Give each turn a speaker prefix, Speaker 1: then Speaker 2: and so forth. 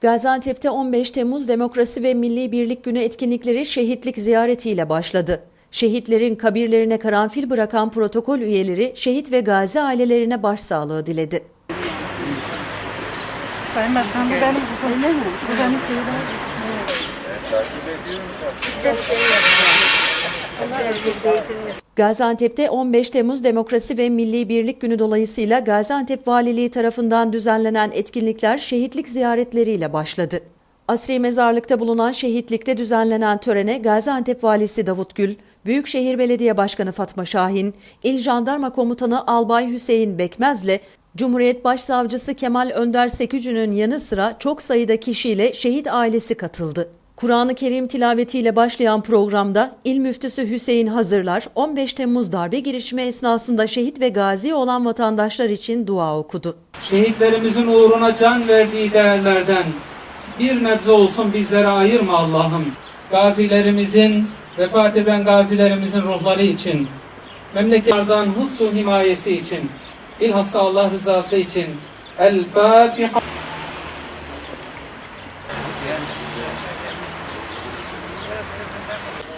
Speaker 1: Gaziantep'te 15 Temmuz Demokrasi ve Milli Birlik Günü etkinlikleri şehitlik ziyaretiyle başladı. Şehitlerin kabirlerine karanfil bırakan protokol üyeleri şehit ve gazi ailelerine başsağlığı diledi.
Speaker 2: Sayın Başkanım bu benim kızım. Öyle mi? Bu benim kızım.
Speaker 1: Gaziantep'te 15 Temmuz Demokrasi ve Milli Birlik Günü dolayısıyla Gaziantep Valiliği tarafından düzenlenen etkinlikler şehitlik ziyaretleriyle başladı. Asri mezarlıkta bulunan şehitlikte düzenlenen törene Gaziantep Valisi Davut Gül, Büyükşehir Belediye Başkanı Fatma Şahin, İl Jandarma Komutanı Albay Hüseyin Bekmez'le Cumhuriyet Başsavcısı Kemal Önder Sekücü'nün yanı sıra çok sayıda kişiyle şehit ailesi katıldı. Kur'an-ı Kerim tilavetiyle başlayan programda İl Müftüsü Hüseyin Hazırlar 15 Temmuz darbe girişimi esnasında şehit ve gazi olan vatandaşlar için dua okudu.
Speaker 3: Şehitlerimizin uğruna can verdiği değerlerden bir nebze olsun bizlere ayırma Allah'ım. Gazilerimizin, vefat eden gazilerimizin ruhları için, memleketlerden hutsu himayesi için, bilhassa Allah rızası için. El Fatiha. this is